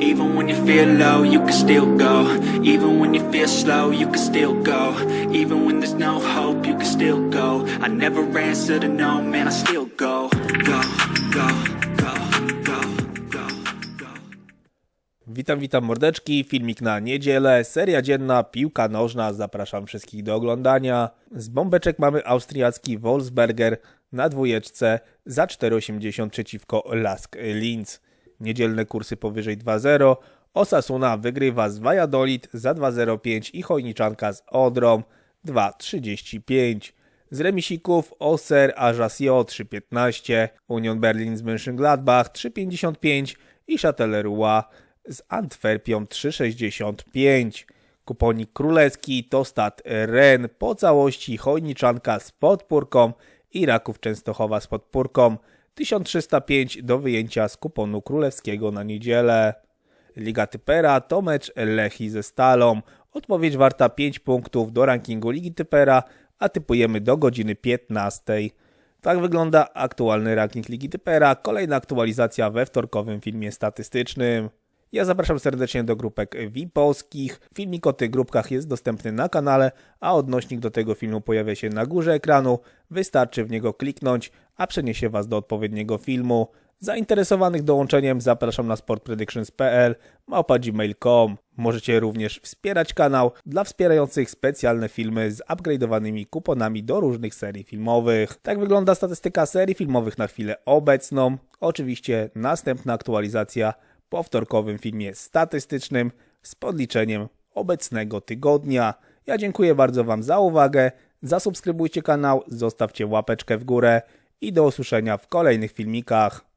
Even when you feel low, you can still go. Even when you feel slow, you can still go. Even when there's no hope, you can still go. I never answer to no, man, I still go. Go, go. Witam, witam mordeczki, filmik na niedzielę, seria dzienna, piłka nożna, zapraszam wszystkich do oglądania. Z bombeczek mamy austriacki Wolfsberger na dwójeczce za 4,80 przeciwko Lask Linz. Niedzielne kursy powyżej 2,0, Osasuna wygrywa z Valladolid za 2,05 i Chojniczanka z Odrą 2,35. Z remisików Oser Ajaccio 3,15, Union Berlin z Mönchengladbach 3,55 i Châtellerault z Antwerpią 3,65. Kuponik królewski to stat Ren po całości Chojniczanka z podpórką i Raków Częstochowa z podpórką 1305 do wyjęcia z kuponu królewskiego na niedzielę. Liga Typera to mecz Lechi ze Stalą. Odpowiedź warta 5 punktów do rankingu Ligi Typera, a typujemy do godziny 15. Tak wygląda aktualny ranking Ligi Typera. Kolejna aktualizacja we wtorkowym filmie statystycznym. Ja zapraszam serdecznie do grupek VIP-owskich. Filmik o tych grupkach jest dostępny na kanale, a odnośnik do tego filmu pojawia się na górze ekranu. Wystarczy w niego kliknąć, a przeniesie Was do odpowiedniego filmu. Zainteresowanych dołączeniem zapraszam na sportpredictions.pl małpa.gmail.com. Możecie również wspierać kanał dla wspierających specjalne filmy z upgrade'owanymi kuponami do różnych serii filmowych. Tak wygląda statystyka serii filmowych na chwilę obecną. Oczywiście następna aktualizacja po wtorkowym filmie statystycznym z podliczeniem obecnego tygodnia. Ja dziękuję bardzo Wam za uwagę. Zasubskrybujcie kanał, zostawcie łapeczkę w górę i do usłyszenia w kolejnych filmikach.